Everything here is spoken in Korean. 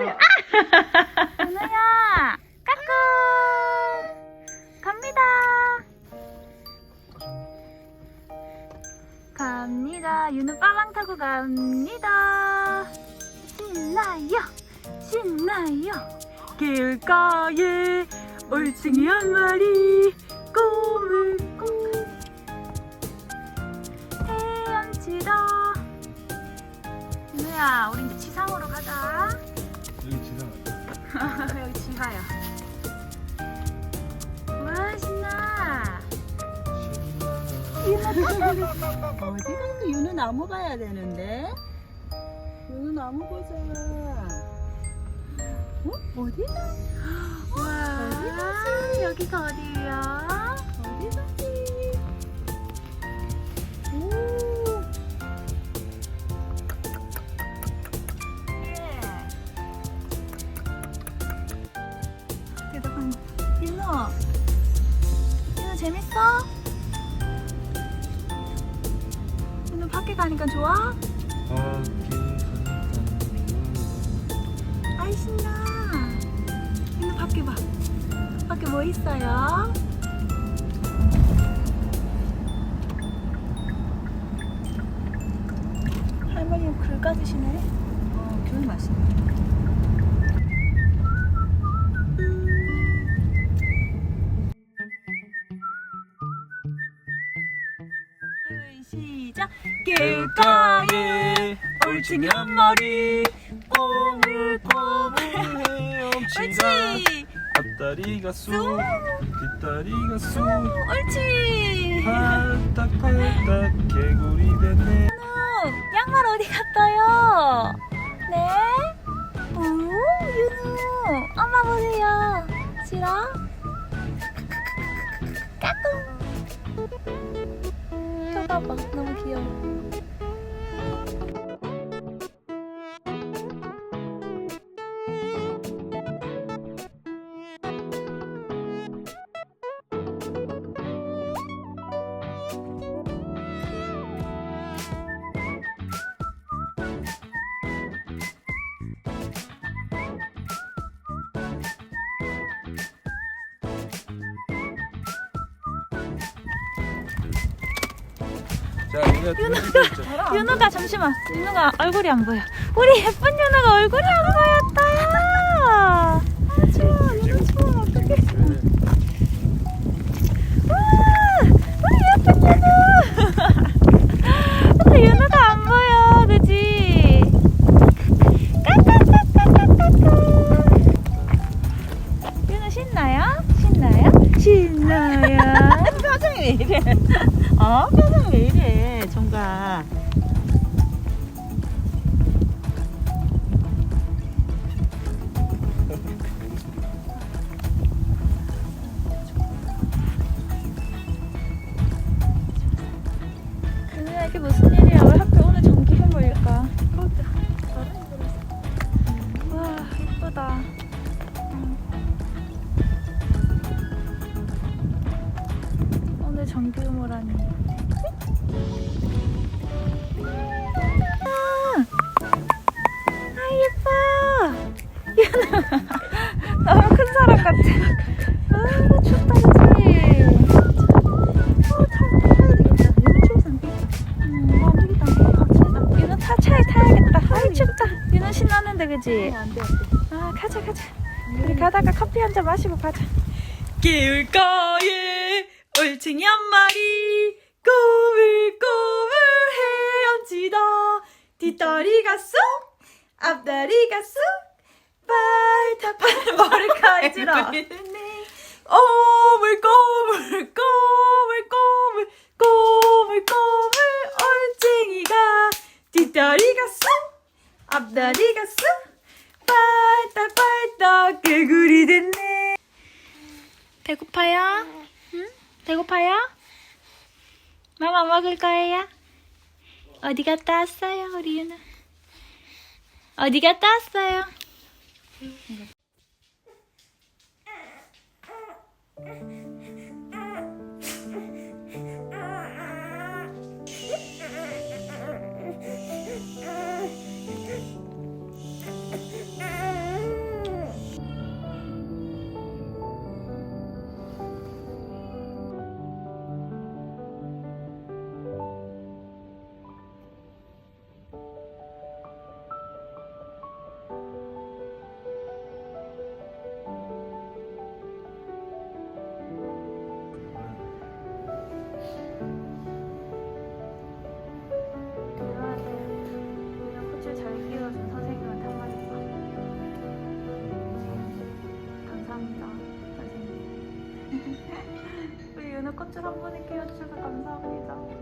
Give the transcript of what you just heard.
윤우야 까꿍! 갑니다. 갑니다. 윤우 빠방 타고 갑니다. 신나요 신나요. 길가에 올챙이 한 마리 여기 지하야. 와 신나. 어디 가서 윤우 나무 봐야 되는데? 윤우 나무 보자. 어? 어디가? 와 여기가 어디야? 윤우. 윤우 재밌어? 윤우 밖에 가니까 좋아? 아이 신나. 윤우 밖에 봐. 밖에 뭐 있어요? 할머니 글 까드시네. 어, 귤 맛있네. 시작. 길가에 올챙이 한 마리 꼬물꼬물 헤엄치다 옳지. 앞다리가 쑥 뒷다리가 쑥 옳지. 팔딱팔딱 개구리 됐네 윤우, 양말 어디 갔어요? 네? 오, 윤우, 엄마 보세요. 싫어? 까꿍. 저 봐봐, 너무 귀여워. 자 윤아 윤우가 잠시만, 윤우가 얼굴이 안 보여. 우리 예쁜 윤우가 얼굴이 안 보였다. 아 추워, 윤우 추워 어떡해. 와, 우리 예쁜 윤우. 근데 윤우가 안 보여, 그지? 까까까까까까까. 윤우 신나요? 신나요? 신나요? 표정이 왜 이래? 어? 표정이 왜 이래? 정가. 유무라니. 아, 아 예뻐. 윤우 너무 큰 사람 같아. 아 춥다 그치? 윤호 차, 차에 타야겠다. 아이, 춥다. 윤호 신나는데, 그지? 안 돼, 아, 가자, 가자. 우리 가다가 커피 한 잔 마시고 가자. 길가에 올챙이 한 마리 꼬물꼬물 헤엄치다. 뒷다리가 쑥 앞다리가 쑥 발타팔 머리카락질러 꼬물 꼬물 꼬물 꼬물 꼬물 꼬물 올챙이가 뒷다리가 쑥 앞다리가 쑥 빨딱빨딱 개구리 됐네. 배고파요? 응? 배고파요? 마마 먹을 거예요? 어디 갔다 왔어요 우리 유나? 어디 갔다 왔어요? 꽃을 잘 피워준 선생님한테 한마디만. 감사합니다, 선생님. 우리 윤우 꽃줄 한 번에 끼워주셔서 감사합니다.